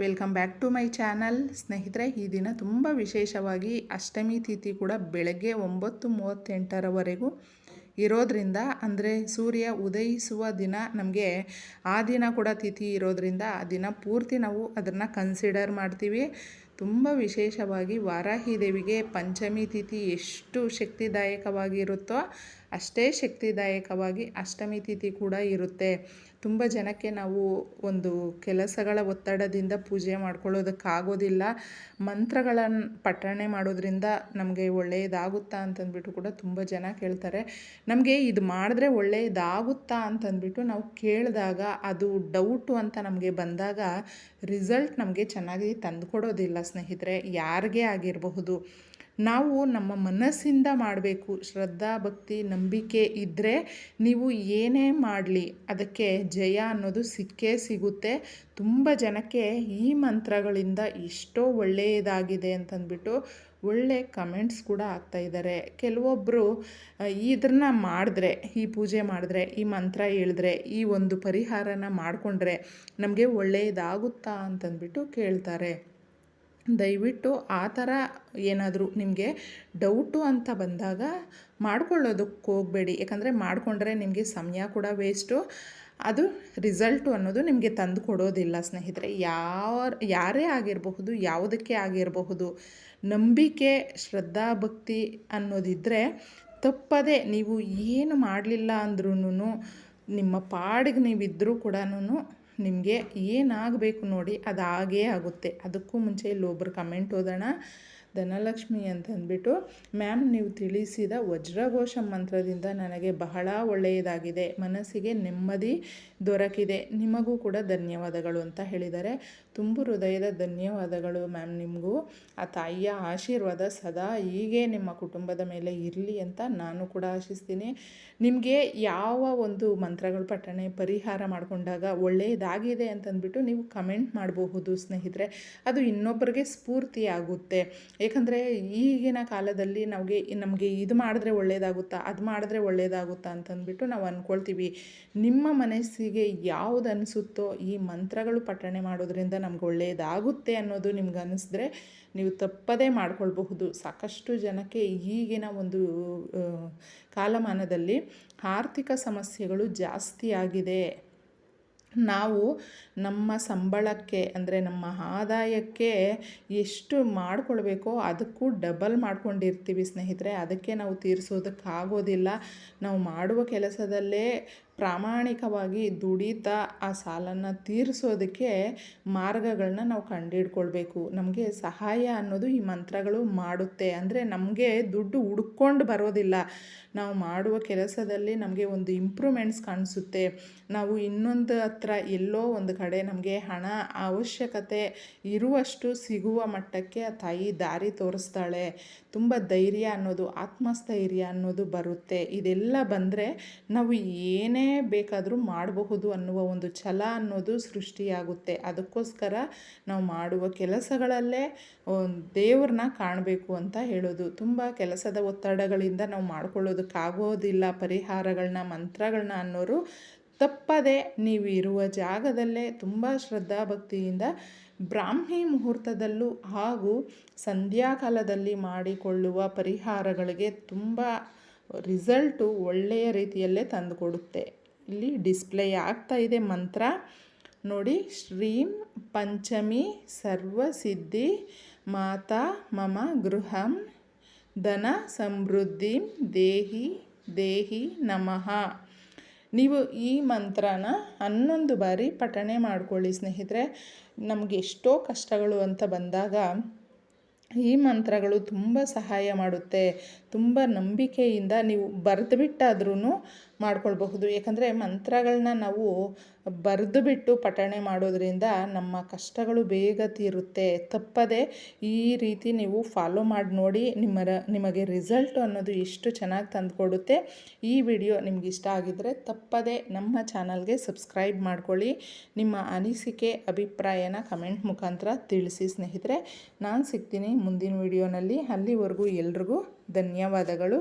Welcome back to my channel. ಸ್ನೇಹಿತರೆ, ಈ ದಿನ ತುಂಬ ವಿಶೇಷವಾಗಿ ಅಷ್ಟಮಿ ತಿಥಿ ಕೂಡ ಬೆಳಗ್ಗೆ ಒಂಬತ್ತು ಮೂವತ್ತೆಂಟರವರೆಗೂ ಇರೋದರಿಂದ, ಅಂದರೆ ಸೂರ್ಯ ಉದಯಿಸುವ ದಿನ ನಮಗೆ ಆ ದಿನ ಕೂಡ ತಿಥಿ ಇರೋದರಿಂದ, ಆ ದಿನ ಪೂರ್ತಿ ನಾವು ಅದನ್ನು ಕನ್ಸಿಡರ್ ಮಾಡ್ತೀವಿ. ತುಂಬ ವಿಶೇಷವಾಗಿ ವಾರಾಹಿ ದೇವಿಗೆ ಪಂಚಮಿ ತಿಥಿ ಎಷ್ಟು ಶಕ್ತಿದಾಯಕವಾಗಿರುತ್ತೋ ಅಷ್ಟೇ ಶಕ್ತಿದಾಯಕವಾಗಿ ಅಷ್ಟಮಿ ತಿಥಿ ಕೂಡ ಇರುತ್ತೆ. ತುಂಬ ಜನಕ್ಕೆ ನಾವು ಒಂದು ಕೆಲಸಗಳ ಒತ್ತಡದಿಂದ ಪೂಜೆ ಮಾಡ್ಕೊಳ್ಳೋದಕ್ಕಾಗೋದಿಲ್ಲ. ಮಂತ್ರಗಳನ್ನು ಪಠಣೆ ಮಾಡೋದ್ರಿಂದ ನಮಗೆ ಒಳ್ಳೆಯದಾಗುತ್ತಾ ಅಂತಂದ್ಬಿಟ್ಟು ಕೂಡ ತುಂಬ ಜನ ಕೇಳ್ತಾರೆ. ನಮಗೆ ಇದು ಮಾಡಿದ್ರೆ ಒಳ್ಳೆಯದಾಗುತ್ತಾ ಅಂತಂದ್ಬಿಟ್ಟು ನಾವು ಕೇಳಿದಾಗ ಅದು ಡೌಟು ಅಂತ ನಮಗೆ ಬಂದಾಗ ರಿಸಲ್ಟ್ ನಮಗೆ ಚೆನ್ನಾಗಿ ತಂದುಕೊಡೋದಿಲ್ಲ. ಸ್ನೇಹಿತರೆ, ಯಾರಿಗೇ ಆಗಿರಬಹುದು, ನಾವು ನಮ್ಮ ಮನಸ್ಸಿಂದ ಮಾಡಬೇಕು ಶ್ರದ್ಧಾ, ಭಕ್ತಿ, ನಂಬಿಕೆ ಇದ್ದರೆ ನೀವು ಏನೇ ಮಾಡಲಿ, ಅದಕ್ಕೆ ಜಯ ಅನ್ನೋದು ಸಿಕ್ಕೇ ಸಿಗುತ್ತೆ. ತುಂಬ ಜನಕ್ಕೆ ಈ ಮಂತ್ರಗಳಿಂದ ಎಷ್ಟೋ ಒಳ್ಳೆಯದಾಗಿದೆ ಅಂತಂದ್ಬಿಟ್ಟು ಒಳ್ಳೆ ಕಮೆಂಟ್ಸ್ ಕೂಡ ಆಗ್ತಾ ಇದ್ದಾರೆ. ಕೆಲವೊಬ್ಬರು ಇದನ್ನ ಮಾಡಿದ್ರೆ, ಈ ಪೂಜೆ ಮಾಡಿದ್ರೆ, ಈ ಮಂತ್ರ ಹೇಳಿದ್ರೆ, ಈ ಒಂದು ಪರಿಹಾರನ ಮಾಡಿಕೊಂಡ್ರೆ ನಮಗೆ ಒಳ್ಳೆಯದಾಗುತ್ತಾ ಅಂತಂದ್ಬಿಟ್ಟು ಕೇಳ್ತಾರೆ. ದಯವಿಟ್ಟು ಆ ಥರ ಏನಾದರೂ ನಿಮಗೆ ಡೌಟು ಅಂತ ಬಂದಾಗ ಮಾಡ್ಕೊಳ್ಳೋದಕ್ಕೆ ಹೋಗಬೇಡಿ. ಯಾಕಂದರೆ ಮಾಡಿಕೊಂಡ್ರೆ ನಿಮಗೆ ಸಮಯ ಕೂಡ ವೇಸ್ಟು. ಅದು ರಿಸಲ್ಟು ಅನ್ನೋದು ನಿಮಗೆ ತಂದು ಕೊಡೋದಿಲ್ಲ ಸ್ನೇಹಿತರೆ. ಯಾವ ಯಾರೇ ಆಗಿರಬಹುದು, ಯಾವುದಕ್ಕೆ ಆಗಿರಬಹುದು, ನಂಬಿಕೆ ಶ್ರದ್ಧಾಭಕ್ತಿ ಅನ್ನೋದಿದ್ದರೆ ತಪ್ಪದೆ ನೀವು ಏನು ಮಾಡಲಿಲ್ಲ ಅಂದ್ರೂ ನಿಮ್ಮ ಪಾಡಿಗೆ ನೀವಿದ್ದರೂ ಕೂಡ ನಿಮಗೆ ಏನಾಗಬೇಕು ನೋಡಿ ಅದು ಆಗೇ ಆಗುತ್ತೆ. ಅದಕ್ಕೂ ಮುಂಚೆ ಇಲ್ಲೊಬ್ರು ಕಮೆಂಟ್ ಓದೋಣ ಧನಲಕ್ಷ್ಮಿ ಅಂತಂದ್ಬಿಟ್ಟು, ಮ್ಯಾಮ್, ನೀವು ತಿಳಿಸಿದ ವಜ್ರಘೋಷ ಮಂತ್ರದಿಂದ ನನಗೆ ಬಹಳ ಒಳ್ಳೆಯದಾಗಿದೆ. ಮನಸ್ಸಿಗೆ ನೆಮ್ಮದಿ ದೊರಕಿದೆ. ನಿಮಗೂ ಕೂಡ ಧನ್ಯವಾದಗಳು ಅಂತ ಹೇಳಿದ್ದಾರೆ ತುಂಬು ಹೃದಯದ ಧನ್ಯವಾದಗಳು ಮ್ಯಾಮ್ ನಿಮಗೂ. ಆ ತಾಯಿಯ ಆಶೀರ್ವಾದ ಸದಾ ಹೀಗೆ ನಿಮ್ಮ ಕುಟುಂಬದ ಮೇಲೆ ಇರಲಿ ಅಂತ ನಾನು ಕೂಡ ಆಶಿಸ್ತೀನಿ. ನಿಮಗೆ ಯಾವ ಒಂದು ಮಂತ್ರಗಳು ಪಠಣೆ ಪರಿಹಾರ ಮಾಡಿಕೊಂಡಾಗ ಒಳ್ಳೆಯದಾಗಿದೆ ಅಂತಂದ್ಬಿಟ್ಟು ನೀವು ಕಮೆಂಟ್ ಮಾಡಬಹುದು ಸ್ನೇಹಿತರೆ. ಅದು ಇನ್ನೊಬ್ಬರಿಗೆ ಸ್ಫೂರ್ತಿ ಆಗುತ್ತೆ ಏಕೆಂದರೆ ಈಗಿನ ಕಾಲದಲ್ಲಿ ನಮಗೆ ನಮಗೆ ಇದು ಮಾಡಿದ್ರೆ ಒಳ್ಳೆಯದಾಗುತ್ತಾ ಅದು ಮಾಡಿದ್ರೆ ಒಳ್ಳೆಯದಾಗುತ್ತಾ ಅಂತಂದ್ಬಿಟ್ಟು ನಾವು ಅಂದ್ಕೊಳ್ತೀವಿ ನಿಮ್ಮ ಮನಸ್ಸಿಗೆ ಯಾವುದು ಅನಿಸುತ್ತೋ ಈ ಮಂತ್ರಗಳು ಪಠಣೆ ಮಾಡೋದ್ರಿಂದ ನಮ್ಗೆ ಒಳ್ಳೆಯದಾಗುತ್ತೆ ಅನ್ನೋದು ನಿಮ್ಗೆ ಅನ್ನಿಸಿದ್ರೆ ನೀವು ತಪ್ಪದೇ ಮಾಡ್ಕೊಳ್ಬಹುದು. ಸಾಕಷ್ಟು ಜನಕ್ಕೆ ಈಗಿನ ಒಂದು ಕಾಲಮಾನದಲ್ಲಿ ಆರ್ಥಿಕ ಸಮಸ್ಯೆಗಳು ಜಾಸ್ತಿ ಆಗಿದೆ. ನಾವು ನಮ್ಮ ಸಂಬಳಕ್ಕೆ, ಅಂದರೆ ನಮ್ಮ ಆದಾಯಕ್ಕೆ ಎಷ್ಟು ಮಾಡಿಕೊಳ್ಬೇಕೋ ಅದಕ್ಕೂ ಡಬಲ್ ಮಾಡ್ಕೊಂಡಿರ್ತೀವಿ ಸ್ನೇಹಿತರೆ. ಅದಕ್ಕೆ ನಾವು ತೀರಿಸೋದಕ್ಕಾಗೋದಿಲ್ಲ. ನಾವು ಮಾಡುವ ಕೆಲಸದಲ್ಲೇ ಪ್ರಾಮಾಣಿಕವಾಗಿ ದುಡಿತಾ ಆ ಸಾಲನ್ನು ತೀರಿಸೋದಕ್ಕೆ ಮಾರ್ಗಗಳನ್ನ ನಾವು ಕಂಡುಹಿಡ್ಕೊಳ್ಬೇಕು ನಮಗೆ ಸಹಾಯ ಅನ್ನೋದು ಈ ಮಂತ್ರಗಳು ಮಾಡುತ್ತೆ. ಅಂದರೆ ನಮಗೆ ದುಡ್ಡು ಹುಡ್ಕೊಂಡು ಬರೋದಿಲ್ಲ. ನಾವು ಮಾಡುವ ಕೆಲಸದಲ್ಲಿ ನಮಗೆ ಒಂದು ಇಂಪ್ರೂವ್ಮೆಂಟ್ಸ್ ಕಾಣಿಸುತ್ತೆ. ನಾವು ಇನ್ನೊಂದು ಹತ್ರ ಎಲ್ಲೋ ಒಂದು ಕಡೆ ನಮಗೆ ಹಣ ಅವಶ್ಯಕತೆ ಇರುವಷ್ಟು ಸಿಗುವ ಮಟ್ಟಕ್ಕೆ ಆ ತಾಯಿ ದಾರಿ ತೋರಿಸ್ತಾಳೆ. ತುಂಬ ಧೈರ್ಯ ಅನ್ನೋದು, ಆತ್ಮಸ್ಥೈರ್ಯ ಅನ್ನೋದು ಬರುತ್ತೆ. ಇದೆಲ್ಲ ಬಂದರೆ ನಾವು ಏನೇ ಬೇಕಾದರೂ ಮಾಡಬಹುದು ಅನ್ನುವ ಒಂದು ಛಲ ಅನ್ನೋದು ಸೃಷ್ಟಿಯಾಗುತ್ತೆ. ಅದಕ್ಕೋಸ್ಕರ ನಾವು ಮಾಡುವ ಕೆಲಸಗಳಲ್ಲೇ ದೇವ್ರನ್ನ ಕಾಣಬೇಕು ಅಂತ ಹೇಳೋದು. ತುಂಬ ಕೆಲಸದ ಒತ್ತಡಗಳಿಂದ ನಾವು ಮಾಡ್ಕೊಳ್ಳೋದಕ್ಕಾಗೋದಿಲ್ಲ ಪರಿಹಾರಗಳನ್ನ ಮಂತ್ರಗಳನ್ನ ಅನ್ನೋರು ತಪ್ಪದೆ ನೀವು ಇರುವ ಜಾಗದಲ್ಲೇ ತುಂಬ ಶ್ರದ್ಧಾಭಕ್ತಿಯಿಂದ ಬ್ರಾಹ್ಮಿ ಮುಹೂರ್ತದಲ್ಲೂ ಹಾಗೂ ಸಂಧ್ಯಾಕಾಲದಲ್ಲಿ ಮಾಡಿಕೊಳ್ಳುವ ಪರಿಹಾರಗಳಿಗೆ ತುಂಬ ರಿಸಲ್ಟು ಒಳ್ಳೆಯ ರೀತಿಯಲ್ಲೇ ತಂದುಕೊಡುತ್ತೆ. ಇಲ್ಲಿ ಡಿಸ್ಪ್ಲೇ ಆಗ್ತಾ ಇದೆ ಮಂತ್ರ. ನೋಡಿ, ಶ್ರೀಂ ಪಂಚಮಿ ಸರ್ವಸಿದ್ಧಿ ಮಾತಾ ಮಮ ಗೃಹಂ ಧನ ಸಮೃದ್ಧಿ ದೇಹಿ ದೇಹಿ ನಮಃ. ನೀವು ಈ ಮಂತ್ರನ ಹನ್ನೊಂದು ಬಾರಿ ಪಠಣೆ ಮಾಡ್ಕೊಳ್ಳಿ ಸ್ನೇಹಿತರೆ. ನಮಗೆ ಎಷ್ಟೋ ಕಷ್ಟಗಳು ಅಂತ ಬಂದಾಗ ಈ ಮಂತ್ರಗಳು ತುಂಬ ಸಹಾಯ ಮಾಡುತ್ತೆ. ತುಂಬ ನಂಬಿಕೆಯಿಂದ ನೀವು ಬರೆದು ಬಿಟ್ಟಾದ್ರೂ ಮಾಡ್ಕೊಳ್ಬಹುದು. ಯಾಕಂದರೆ ಮಂತ್ರಗಳನ್ನ ನಾವು ಬರೆದು ಬಿಟ್ಟು ಪಠಣೆ ಮಾಡೋದ್ರಿಂದ ನಮ್ಮ ಕಷ್ಟಗಳು ಬೇಗ ತೀರುತ್ತೆ. ತಪ್ಪದೆ ಈ ರೀತಿ ನೀವು ಫಾಲೋ ಮಾಡಿ ನೋಡಿ ನಿಮ್ಮ ನಿಮಗೆ ರಿಸಲ್ಟ್ ಅನ್ನೋದು ಎಷ್ಟು ಚೆನ್ನಾಗಿ ತಂದುಕೊಡುತ್ತೆ. ಈ ವಿಡಿಯೋ ನಿಮ್ಗೆ ಇಷ್ಟ ಆಗಿದ್ದರೆ ತಪ್ಪದೆ ನಮ್ಮ ಚಾನಲ್ಗೆ ಸಬ್ಸ್ಕ್ರೈಬ್ ಮಾಡ್ಕೊಳ್ಳಿ. ನಿಮ್ಮ ಅನಿಸಿಕೆ, ಅಭಿಪ್ರಾಯನ ಕಮೆಂಟ್ ಮುಖಾಂತರ ತಿಳಿಸಿ ಸ್ನೇಹಿತರೆ. ನಾನು ಸಿಗ್ತೀನಿ ಮುಂದಿನ ವಿಡಿಯೋನಲ್ಲಿ ಅಲ್ಲಿವರೆಗೂ ಎಲ್ರಿಗೂ ಧನ್ಯವಾದಗಳು.